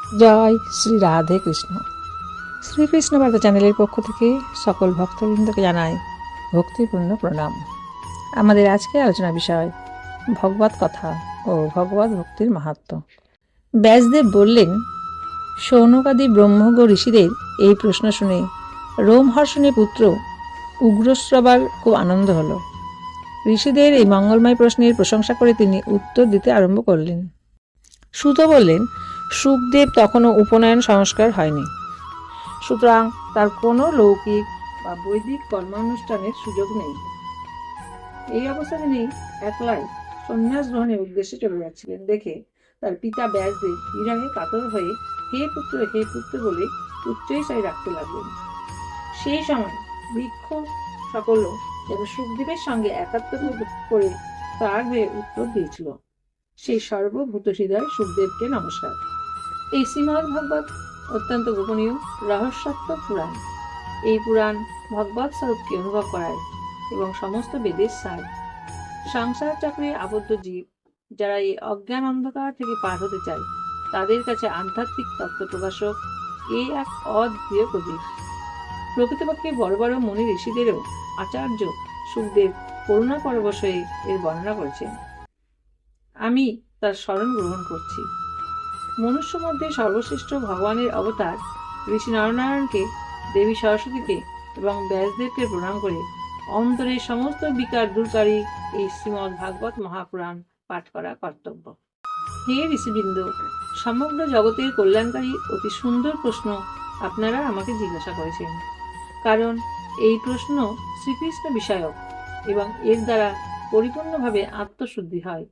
জয় শ্রী রাধে কৃষ্ণ। শ্রীকৃষ্ণ বার্তা চ্যানেলের পক্ষ থেকে সকল ভক্তবৃন্দকে জানাই ভক্তিপূর্ণ প্রণাম। আমাদের আজকে আলোচনা বিষয়, ভগবত কথা ও ভগবত ভক্তির মাহাত্ম। ব্যাসদেব বললেন, সৌনকাদি ব্রহ্মজ্ঞ ঋষিদের এই প্রশ্ন শুনে রোমহর্ষণের পুত্র উগ্রশ্রবার খুব আনন্দ হলো। ঋষিদের এই মঙ্গলময় প্রশ্নের প্রশংসা করে তিনি উত্তর দিতে আরম্ভ করলেন। সুত বললেন সুখদেব তখনও উপনয়ন সংস্কার হয়নি। সুতরাং তার কোনো লৌকিক বা বৈদিক কর্মানুষ্ঠানের সুযোগ নেই। এই অবস্থা তিনি একলাই সন্ন্যাস গ্রহণের উদ্দেশ্যে চলে যাচ্ছিলেন। দেখে তার পিতা ব্যাসদেব বিরহে কাতর হয়ে, হে পুত্র হে পুত্র বলে উচ্চৈসাই রাখতে লাগলেন। সেই সময় বৃক্ষ সকলও যেন সুখদেবের সঙ্গে একাত্ম করে তার হয়ে উত্তর দিয়েছিল। সেই সর্বভূত হৃদয় সুখদেবকে নমস্কার। এই শ্রীমদ ভাগবত অত্যন্ত গোপনীয়, রহস্যাত্মক পুরাণ। এই পুরাণ ভগবত স্বরূপকে অনুভব করায় এবং সমস্ত বেদের সার। সংসার চক্রে আবদ্ধ জীব, যারা এই অজ্ঞান অন্ধকার থেকে পার হতে চায়, তাদের কাছে আধ্যাত্মিক তত্ত্ব প্রকাশক এই এক অদ্বিতীয় প্রদীপ। প্রকৃতপক্ষে বড় বড় মনি ঋষিদেরও আচার্য সুখদেব করুণা পরবশ হয়ে এর বর্ণনা করেছেন। আমি তার স্মরণ গ্রহণ করছি। মনুষ্য মধ্যে সর্বশ্রেষ্ঠ ভগবানের অবতার ঋষি নরনারায়ণকে দেবী সরস্বতীকে এবং ব্যাসদেবকে প্রণাম করে অন্তরের সমস্ত বিকার দূরকারী এই শ্রীমৎ ভাগবত মহাপুরাণ পাঠ করা কর্তব্য। হে ঋষিবৃন্দ, সমগ্র জগতের কল্যাণকারী অতি সুন্দর প্রশ্ন আপনারা আমাকে জিজ্ঞাসা করেছেন। কারণ এই প্রশ্ন শ্রীকৃষ্ণ বিষয়ক এবং এর দ্বারা পরিপূর্ণভাবে আত্মশুদ্ধি হয়।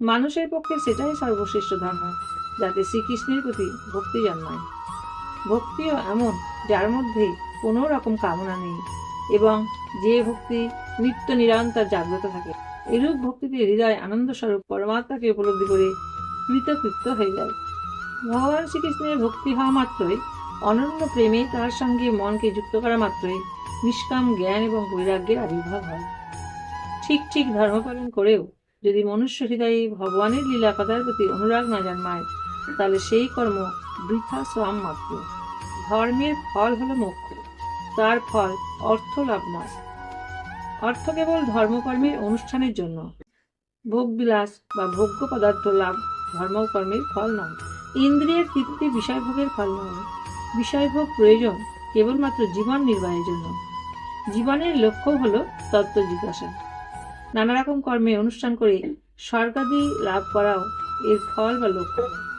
মানুষের পক্ষে সেটাই সর্বশ্রেষ্ঠ ধর্ম। যাতে শ্রীকৃষ্ণের প্রতি ভক্তি জন্মায়। ভক্তিও এমন, যার মধ্যে কোনো রকম কামনা নেই এবং যে ভক্তি নিত্য নিরন্তর জাগ্রত থাকে, এরূপ ভক্তিতে হৃদয় আনন্দ স্বরূপ পরমাত্মাকে উপলব্ধি করে কৃতকৃত্য হয়ে যায়। ভগবান শ্রীকৃষ্ণের ভক্তি হওয়া মাত্রই, অনন্য প্রেমে তার সঙ্গে মনকে যুক্ত করা মাত্রই নিষ্কাম জ্ঞান এবং বৈরাগ্যের আবির্ভাব হয়। ঠিক ঠিক ধর্ম পালন করেও যদি মনুষ্য হৃদয়ে ভগবানের লীলা কথার প্রতি অনুরাগ না জন্মায় তাহলে সেই কর্ম বৃথা শ্রম মাত্র। ধর্মের ফল হলো মোক্ষ, তার ফল অর্থ লাভ নয়। অর্থ কেবল ধর্মকর্মের অনুষ্ঠানের জন্য। ভোগবিলাস বা ভোগ্য পদার্থ লাভ ধর্মকর্মের ফল নয়। ইন্দ্রিয়ের তৃপ্তি বিষয়ভোগের ফল নয়। বিষয়ভোগ প্রয়োজন কেবলমাত্র জীবন নির্বাহের জন্য। জীবনের লক্ষ্য হল তত্ত্ব জিজ্ঞাসা। নানা রকম কর্মে অনুষ্ঠান করে স্বর্গাদি লাভ করাও এর ফল বা লক্ষ্য।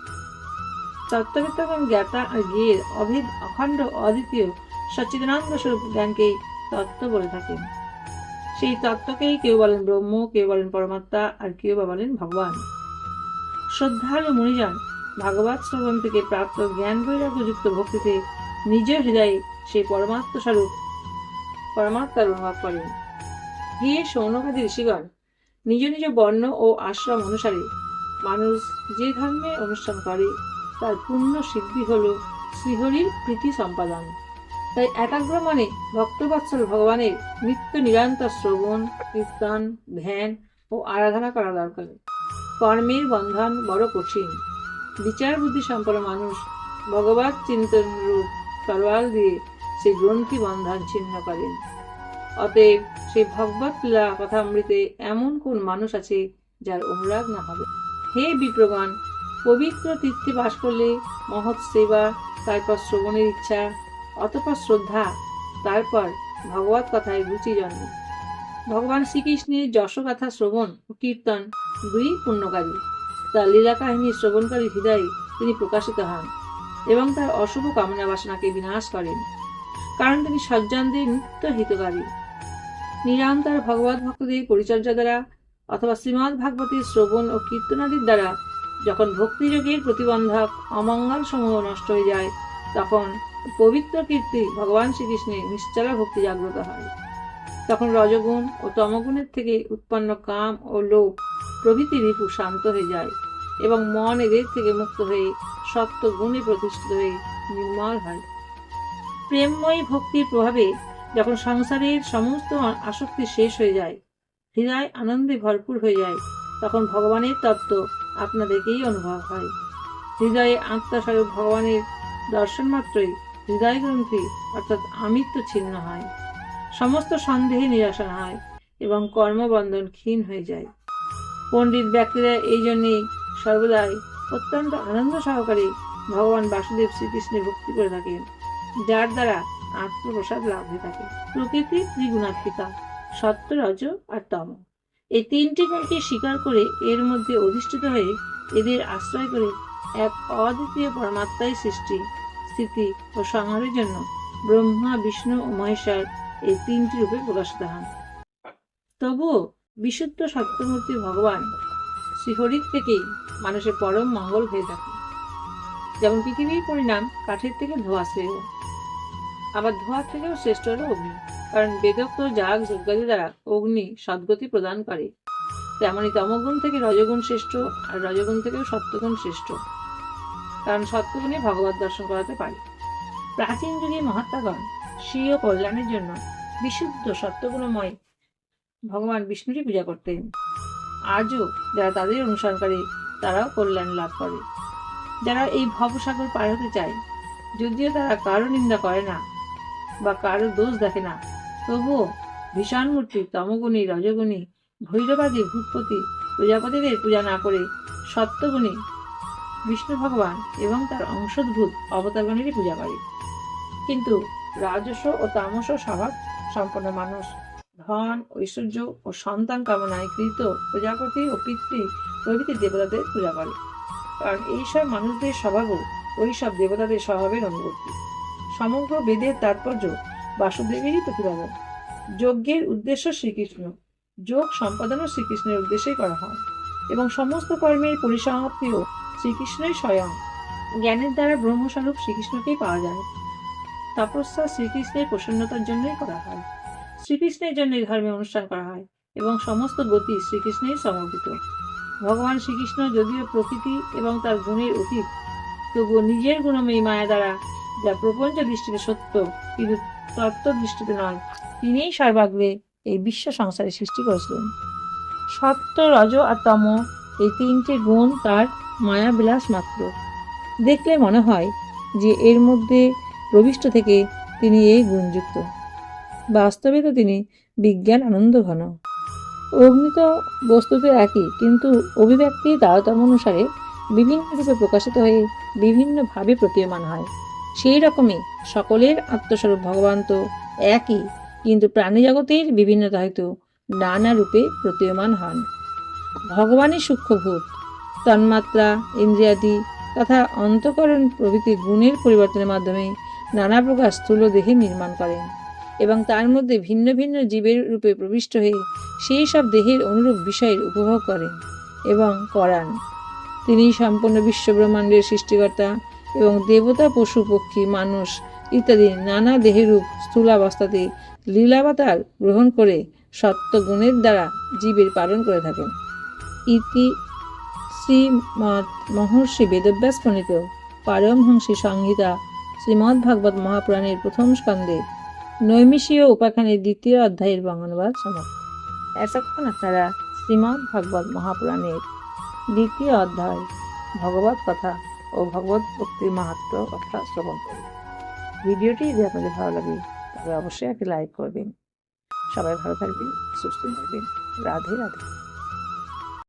তত্ত্ববিত্ত এবং জ্ঞাতা জ্ঞের অভেদ অখণ্ড অদ্বিতীয় সচ্চিদানন্দ স্বরূপ জ্ঞানকেই তত্ত্ব বলে থাকেন। সেই তত্ত্বকেই কেউ বলেন ব্রহ্ম, কেউ বলেন পরমাত্মা, আর কেউ বা বলেন ভগবান। শ্রদ্ধালু মুনিজন ভাগবত শ্রবণ থেকে প্রাপ্ত জ্ঞান বৈরাগ্যযুক্ত ভক্তিতে নিজ হৃদয়ে সেই পরমাত্ম স্বরূপ, পরমাত্মার অনুভব করেন। হে সৌনকাদি ঋষিগণ নিজ নিজ বর্ণ ও আশ্রম অনুসারে মানুষ যে ধর্মে অনুষ্ঠান করে তার পূর্ণ সিদ্ধি হল শ্রীহরির প্রীতি সম্পাদন। তাই একাগ্র মনে ভক্তবৎসল ভগবানের নিত্য নিরন্তর শ্রবণ, কীর্তন, ধ্যান ও আরাধনা করা দরকার। কর্মের বন্ধন বড় কঠিন। বিচার বুদ্ধি সম্পন্ন মানুষ ভগবত চিন্তন রূপ তরোয়াল দিয়ে সেই গ্রন্থি বন্ধন ছিন্ন করেন অতএব সেই ভগবত লীলা কথামৃতে এমন কোন মানুষ আছে যার অনুরাগ না হবে? হে বিপ্রগণ পবিত্র তীর্থে বাস করলে মহৎ সেবা, তারপর শ্রবণের ইচ্ছা, অতপর শ্রদ্ধা, তারপর ভগবত কথায় রুচি জন্মে। ভগবান শ্রীকৃষ্ণের যশগাথা শ্রবণ ও কীর্তন দুই পুণ্যকারী। তার লীলা কাহিনী শ্রবণকারী হৃদয়ে তিনি প্রকাশিত হন এবং তার অশুভ কামনা বাসনাকে বিনাশ করেন। কারণ তিনি সজ্জনদের নিত্য হিতকারী। নিরন্তর ভগবত ভক্তদের পরিচর্যা দ্বারা অথবা শ্রীমৎ ভাগবতের শ্রবণ ও কীর্তনাদির দ্বারা যখন ভক্তিযোগের প্রতিবন্ধক অমঙ্গল সমূহ নষ্ট হয়ে যায়, তখন পবিত্র কীর্তি ভগবান শ্রীকৃষ্ণের নিশ্চলা ভক্তি জাগ্রত হয়। তখন রজগুণ ও তমগুণের থেকে উৎপন্ন কাম ও লোভ প্রভৃতি রিপু শান্ত হয়ে যায় এবং মন এদের থেকে মুক্ত হয়ে সত্য গুণে প্রতিষ্ঠিত হয়ে নির্মল হয়। প্রেমময়ী ভক্তির প্রভাবে যখন সংসারের সমস্ত আসক্তি শেষ হয়ে যায়, হৃদয় আনন্দে ভরপুর হয়ে যায়, তখন ভগবানের তত্ত্ব আপনাদেরকেই অনুভব হয়। হৃদয়ে আত্মাস্বরূপ ভগবানের দর্শন মাত্রই হৃদয় গ্রন্থি অর্থাৎ আমিত্ব ছিন্ন হয়। সমস্ত সন্দেহে নিরাসন হয় এবং কর্মবন্ধন ক্ষীণ হয়ে যায়। পণ্ডিত ব্যক্তিরা এই জন্যেই সর্বদাই অত্যন্ত আনন্দ সহকারে ভগবান বাসুদেব শ্রীকৃষ্ণের ভক্তি করে থাকেন, যার দ্বারা আত্মপ্রসাদ লাভ হয়ে থাকে। প্রকৃতি ত্রিগুণাত্মিকা, সত্য, রজ আর তম। এই তিনটি গুণকে স্বীকার করে এর মধ্যে অধিষ্ঠিত হয়ে এদের আশ্রয় করে এক অদ্বিতীয় পরমাত্মায় সৃষ্টি, স্থিতি ও সংহারের জন্য ব্রহ্মা, বিষ্ণু ও মহেশ্বর এই তিনটি রূপে প্রকাশিত হন। তবুও বিশুদ্ধ সত্যমূর্তি ভগবান শ্রীহরির থেকেই মানুষের পরম মঙ্গল হয়ে থাকে। যেমন পৃথিবীর পরিণাম কাঠের থেকে ধোঁয়া শ্রেয়, আবার ধোঁয়ার থেকেও শ্রেষ্ঠ হলো অগ্নি। কারণ বেদোক্ত যাগ, যজ্ঞাদি দ্বারা অগ্নি সদ্গতি প্রদান করে। তেমনি তমগুণ থেকে রজগুণ শ্রেষ্ঠ আর রজগুণ থেকেও সত্যগুণ শ্রেষ্ঠ। কারণ সত্যগুণে ভগবত দর্শন করাতে পারে। প্রাচীন যুগে মহাত্মাগণ স্বীয় কল্যাণের জন্য বিশুদ্ধ সত্যগুণময় ভগবান বিষ্ণুরই পূজা করতেন। আজও যারা তাদের অনুসরণকারী তারাও কল্যাণ লাভ করে। যারা এই ভবসাগর পার হতে চায়, যদিও তারা কারও নিন্দা করে না বা কারও দোষ দেখে না তবুও ভীষণ মূর্তি, তমগুণী, রজগুণী, ভৈরবাদী ভূতপতি প্রজাপতিদের পূজা না করে সত্যগুণী বিষ্ণু ভগবান এবং তার অংশোদ্ভূত অবতারগণেরই পূজা করে। কিন্তু রাজস্ব ও তামস স্বভাব সম্পন্ন মানুষ, ধন, ঐশ্বর্য ও সন্তান কামনায় কৃত প্রজাপতি ও পিতৃ প্রভৃতি দেবতাদের পূজা করে। কারণ এইসব মানুষদের স্বভাবও ওই সব দেবতাদের স্বভাবের অনুবর্তী। সমগ্র বেদের তাৎপর্য বাসুদেবেরই প্রতিপাদন। যজ্ঞের উদ্দেশ্য শ্রীকৃষ্ণ। যোগ সম্পাদনও শ্রীকৃষ্ণের উদ্দেশ্যেই করা হয় এবং সমস্ত কর্মের পরিসমাপ্তিও শ্রীকৃষ্ণই স্বয়ং। জ্ঞানের দ্বারা ব্রহ্মস্বরূপ শ্রীকৃষ্ণকেই পাওয়া যায়। তপস্যা শ্রীকৃষ্ণের প্রসন্নতার জন্যই করা হয়। শ্রীকৃষ্ণের জন্যই ধর্মে অনুষ্ঠান করা হয় এবং সমস্ত গতি শ্রীকৃষ্ণের সমর্পিত। ভগবান শ্রীকৃষ্ণ যদিও প্রকৃতি এবং তার গুণের অতীত, তবুও নিজের গুণময়ী মায়া দ্বারা যা প্রপঞ্চ দৃষ্টিতে সত্য, কিন্তু তত্ত্ব দৃষ্টিতে নয়। তিনিই সর্বাগ্রে এই বিশ্ব সংসারের সৃষ্টি করেছিলেন। সত্য, রজ আর তম এই তিনটি গুণ তার মায়া বিলাস মাত্র। দেখলে মনে হয় যে এর মধ্যে প্রবিষ্ট থেকে তিনি এই গুণযুক্ত। বাস্তবে তো তিনি বিজ্ঞান আনন্দ ঘন। অগ্নি তো বস্তুতে একই, কিন্তু অভিব্যক্তি তারতম্য অনুসারে বিভিন্ন রূপে প্রকাশিত হয়ে বিভিন্নভাবে প্রতীয়মান হয়। সেই রকমই সকলের আত্মস্বরূপ ভগবান তো একই, কিন্তু প্রাণীজগতের বিভিন্নতা হয়তো নানা রূপে প্রতীয়মান হন। ভগবানই সূক্ষ্মভূত, তন্মাত্রা, ইন্দ্রিয়াদি তথা অন্তকরণ প্রভৃতি গুণের পরিবর্তনের মাধ্যমে নানা প্রকার স্থূল দেহে নির্মাণ করেন এবং তার মধ্যে ভিন্ন ভিন্ন জীবের রূপে প্রবিষ্ট হয়ে সেই সব দেহের অনুরূপ বিষয়ের উপভোগ করেন এবং করান। তিনি সম্পূর্ণ বিশ্বব্রহ্মাণ্ডের সৃষ্টিকর্তা এবং দেবতা, পশু, পক্ষী, মানুষ ইত্যাদি নানা দেহরূপ স্থূলাবস্থাতে লীলাবতার গ্রহণ করে সত্যগুণের দ্বারা জীবের পালন করে থাকেন। ইতি শ্রীমৎ মহর্ষি বেদব্যাস প্রণীত পারমহংসী সংহিতা শ্রীমদ্ ভাগবত মহাপুরাণের প্রথম স্কন্ধে নৈমিষীয় উপাখ্যানের দ্বিতীয় অধ্যায়ের বঙ্গানুবাদ সমাপ্ত। এতক্ষণ আপনারা শ্রীমদ্ ভাগবত মহাপুরাণের দ্বিতীয় অধ্যায়, ভগবত কথা। ও ভগবত ভক্তির মাহাত্ম কথা শ্রবণ করুন। ভিডিওটি যদি আপনাদের ভালো লাগে তবে অবশ্যই একটি লাইক করবেন। সবাই ভালো থাকবেন, সুস্থ থাকবেন। রাধে রাধে।